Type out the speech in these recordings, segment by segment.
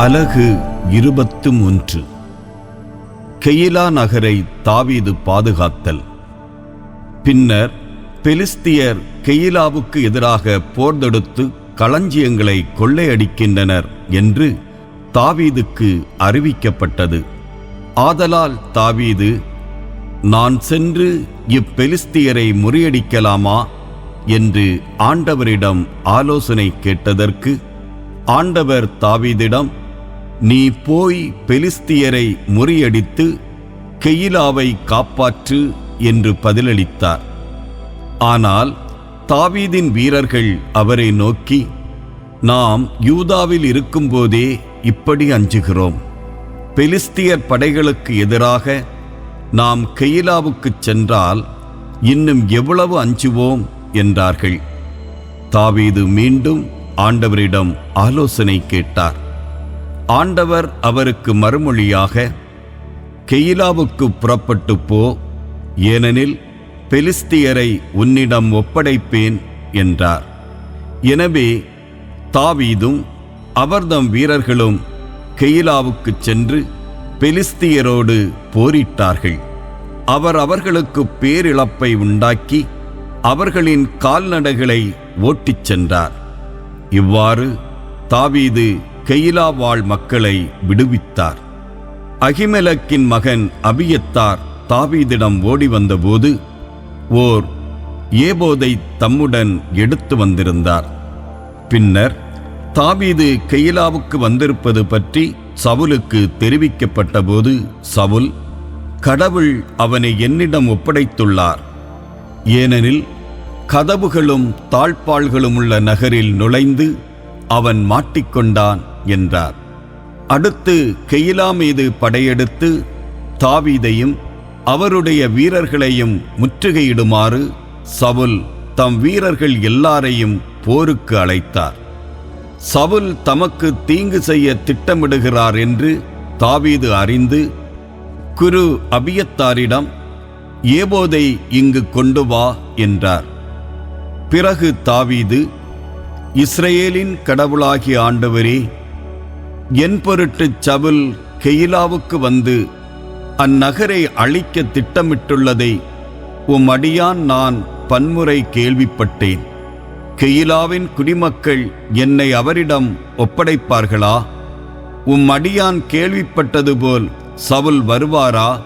அலகு இருபத்து ஒன்று கெயிலா நகரை தாவீது பாதுகாத்தல். பின்னர் பெலிஸ்தியர் கெயிலாவுக்கு எதிராக போர் தொடுத்து களஞ்சியங்களை கொள்ளையடிக்கின்றனர் என்று தாவீதுக்கு அறிவிக்கப்பட்டது. ஆதலால் தாவீது நான் சென்று இப்பெலிஸ்தியரை முறியடிக்கலாமா? என்று ஆண்டவரிடம் ஆலோசனை கேட்டதற்கு ஆண்டவர் தாவீதிடம் நீ போய் பெலிஸ்தியரை முறியடித்து கெயிலாவை காப்பாற்று என்று பதிலளித்தார். ஆனால் தாவீதின் வீரர்கள் அவரை நோக்கி நாம் யூதாவில் இருக்கும்போதே இப்படி அஞ்சுகிறோம். பெலிஸ்தியர் படைகளுக்கு எதிராக நாம் கெயிலாவுக்குச் சென்றால் இன்னும் எவ்வளவு அஞ்சுவோம்? என்றார்கள். தாவீது மீண்டும் ஆண்டவரிடம் ஆலோசனை கேட்டார். ஆண்டவர் அவருக்கு மறுமொழியாக கெயிலாவுக்கு புறப்பட்டு போ ஏனெனில் பெலிஸ்தியரை உன்னிடம் ஒப்படைப்பேன் என்றார். எனவே தாவீதும் அவர்தம் வீரர்களும் கெயிலாவுக்குச் சென்று பெலிஸ்தியரோடு போரிட்டார்கள். அவர் அவர்களுக்கு பேரிழப்பை உண்டாக்கி அவர்களின் கால்நடைகளை ஓட்டிச் சென்றார். இவ்வாறு தாவீது கெயிலா வாழ் மக்களை விடுவித்தார். அகிமெலக்கின் மகன் அபியத்தார் தாவீதிடம் ஓடி வந்தபோது ஓர் ஏபோதை தம்முடன் எடுத்து வந்திருந்தார். பின்னர் தாவீது கெயிலாவுக்கு வந்திருப்பது பற்றி சவுலுக்கு தெரிவிக்கப்பட்டபோது சவுல் கடவுள் அவனை என்னிடம் ஒப்படைத்துள்ளார். ஏனெனில் கதவுகளும் தாழ்பாள்களும் உள்ள நகரில் நுழைந்து அவன் மாட்டிக்கொண்டான். என்றார். அடுத்து கெயிலா மீது படையெடுத்து தாவீதையும் அவருடைய வீரர்களையும் முற்றுகையிடுமாறு சவுல் தம் வீரர்கள் எல்லாரையும் போருக்கு அழைத்தார். சவுல் தமக்கு தீங்கு செய்ய திட்டமிடுகிறார் என்று தாவீது அறிந்து குரு அபியத்தாரிடம் ஏபோதை இங்கு கொண்டு வா என்றார். பிறகு தாவீது இஸ்ரேலின் கடவுளாகிய ஆண்டவரே என் பொருட்டு சவுல் கெயிலாவுக்கு வந்து அந்நகரை அழிக்க திட்டமிட்டுள்ளதை உம் அடியான் நான் பன்முறை கேள்விப்பட்டேன். கெயிலாவின் குடிமக்கள் என்னை அவரிடம் ஒப்படைப்பார்களா? உம் அடியான் கேள்விப்பட்டது போல் சவுல் வருவாரா?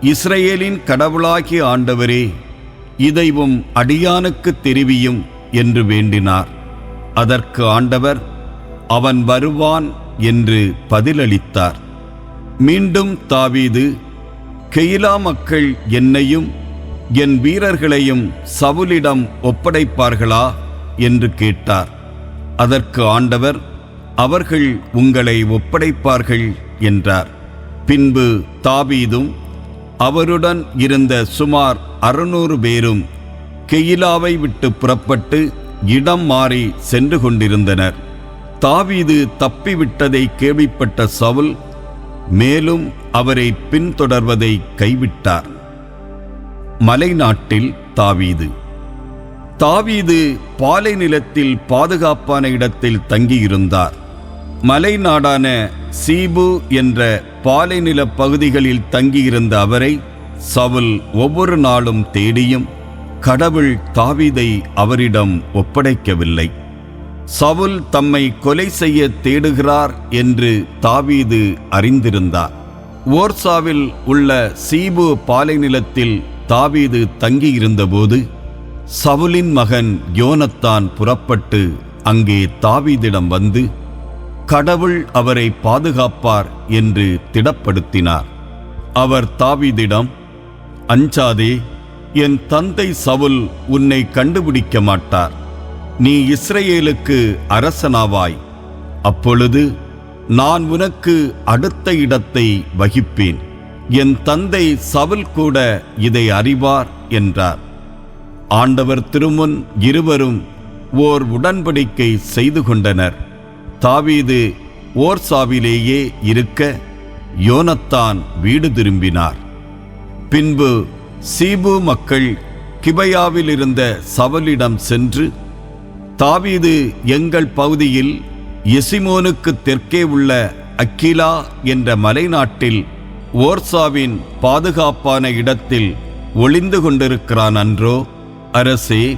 இஸ்ரேலின் கடவுளாகிய ஆண்டவரே இதை உம் அடியானுக்கு தெரிவியும் என்று வேண்டினார். அதற்கு ஆண்டவர் அவன் வருவான் என்று பதிலளித்தார். மீண்டும் தாவீது கெயிலா மக்கள் என்னையும் என் வீரர்களையும் சவுலிடம் ஒப்படைப்பார்களா? என்று கேட்டார். அதற்கு ஆண்டவர் அவர்கள் உங்களை ஒப்படைப்பார்கள் என்றார். பின்பு தாவீதும் அவருடன் இருந்த சுமார் அறுநூறு பேரும் கெயிலாவை விட்டு புறப்பட்டு இடம் மாறி சென்று கொண்டிருந்தனர். தாவீது தப்பிவிட்டதை கேள்விப்பட்ட சவுல் மேலும் அவரை பின்தொடர்வதை கைவிட்டார். மலைநாட்டில் தாவீது. தாவீது பாலை நிலத்தில் பாதுகாப்பான இடத்தில் தங்கியிருந்தார். மலைநாடான சீபு என்ற பாலைநில பகுதிகளில் தங்கியிருந்த அவரை சவுல் ஒவ்வொரு நாளும் தேடியும் கடவுள் தாவீதை அவரிடம் ஒப்படைக்கவில்லை. சவுல் தம்மை கொலை செய்ய தேடுகிறார் என்று தாவீது அறிந்திருந்தார். ஓர்சாவில் உள்ள சீபு பாலைநிலத்தில் தாவீது தங்கியிருந்தபோது சவுலின் மகன் யோனத்தான் புறப்பட்டு அங்கே தாவீதிடம் வந்து கடவுள் அவரை பாதுகாப்பார் என்று திடப்படுத்தினார். அவர் தாவீதிடம் அஞ்சாதே என் தந்தை சவுல் உன்னை கண்டுபிடிக்க மாட்டார். நீ இஸ்ரேலுக்கு அரசனாவாய். அப்பொழுது நான் உனக்கு அடுத்த இடத்தை வகிப்பேன். என் தந்தை சவுல் கூட இதை அறிவார் என்றார். ஆண்டவர் திருமுன் இருவரும் ஓர் உடன்படிக்கை செய்து கொண்டனர். தாவீது ஓர்சாவிலேயே இருக்க யோனத்தான் வீடு திரும்பினார். பின்பு சீபு மக்கள் கிபையாவில் இருந்த சவலிடம் சென்று தாவீது எங்கள் பகுதியில் எசிமோனுக்கு தெற்கே உள்ள அக்கிலா என்ற மலைநாட்டில் ஓர்சாவின் பாதுகாப்பான இடத்தில் ஒளிந்து கொண்டிருக்கிறான் அன்றோ? அரசே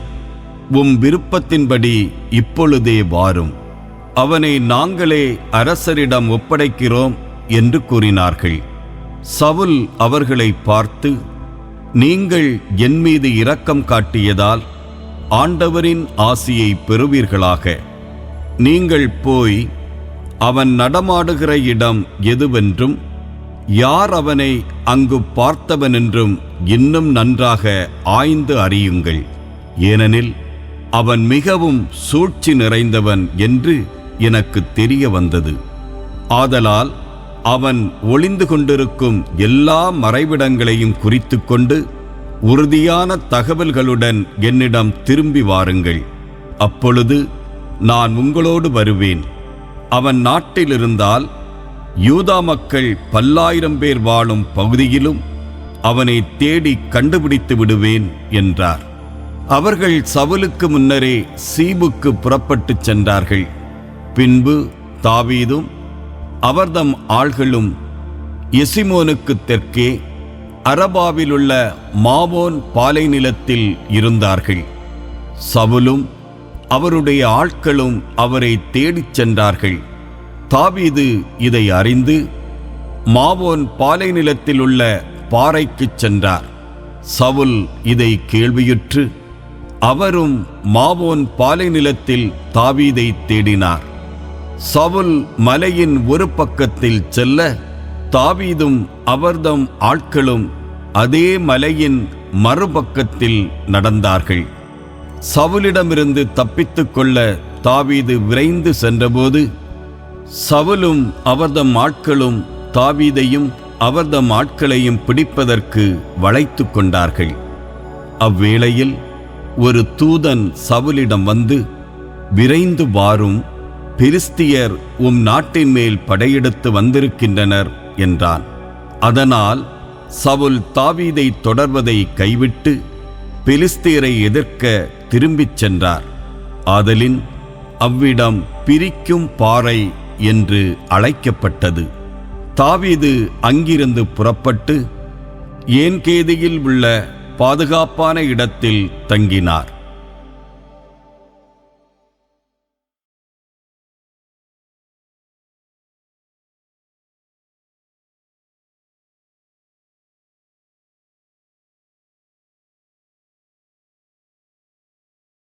உம் விருப்பத்தின்படி இப்பொழுதே வாரும். அவனை நாங்களே அரசரிடம் ஒப்படைக்கிறோம் என்று கூறினார்கள். சவுல் அவர்களை பார்த்து நீங்கள் என் மீது இரக்கம் காட்டியதால் ஆண்டவரின் ஆசியை பெறுவீர்களாக. நீங்கள் போய் அவன் நடமாடுகிற இடம் எதுவென்றும் யார் அவனை அங்கு பார்த்தவனென்றும் இன்னும் நன்றாக ஆய்ந்து அறியுங்கள். ஏனெனில் அவன் மிகவும் சூழ்ச்சி நிறைந்தவன் என்று எனக்கு தெரிய வந்தது. ஆதலால் அவன் ஒளிந்து கொண்டிருக்கும் எல்லா மறைவிடங்களையும் குறித்து கொண்டு உறுதியான தகவல்களுடன் என்னிடம் திரும்பி வாருங்கள். அப்பொழுது நான் உங்களோடு வருவேன். அவன் நாட்டில் இருந்தால் யூதா மக்கள் பல்லாயிரம் பேர் வாழும் பகுதியிலும் அவனை தேடி கண்டுபிடித்து விடுவேன் என்றார். அவர்கள் சவுலுக்கு முன்னரே சீபுக்கு புறப்பட்டுச் சென்றார்கள். பின்பு தாவீதும் அவர்தம் ஆள்களும் எசிமோனுக்கு தெற்கே அரபாவிலுள்ள மாவோன் பாலை நிலத்தில் இருந்தார்கள். சவுலும் அவருடைய ஆட்களும் அவரை தேடிச் சென்றார்கள். தாவீது இதை அறிந்து மாவோன் பாலை நிலத்தில் உள்ள பாறைக்குச் சென்றார். சவுல் இதை கேள்வியுற்று அவரும் மாவோன் பாலை நிலத்தில் தாவீதை தேடினார். சவுல் மலையின் ஒரு பக்கத்தில் செல்ல தாவீதும் அவர்தம் ஆட்களும் அதே மலையின் மறுபக்கத்தில் நடந்தார்கள். சவுலிடமிருந்து தப்பித்துக் கொள்ள தாவீது விரைந்து சென்றபோது சவுலும் அவர்தம் ஆட்களும் தாவீதையும் அவர்தம் ஆட்களையும் பிடிப்பதற்கு வளைத்துக் கொண்டார்கள். அவ்வேளையில் ஒரு தூதன் சவுலிடம் வந்து விரைந்து வாரும் பிரிஸ்தியர் உம் நாட்டின் மேல் படையெடுத்து வந்திருக்கின்றனர் என்றான். அதனால் சவுல் தாவீதை தொடர்வதை கைவிட்டு பிலிஸ்தீரை எதிர்க்க திரும்பிச் சென்றார். ஆதலின் அவ்விடம் பிரிக்கும் பாறை என்று அழைக்கப்பட்டது. தாவீது அங்கிருந்து புறப்பட்டு ஏன்கேதியில் உள்ள பாதுகாப்பான இடத்தில் தங்கினார்.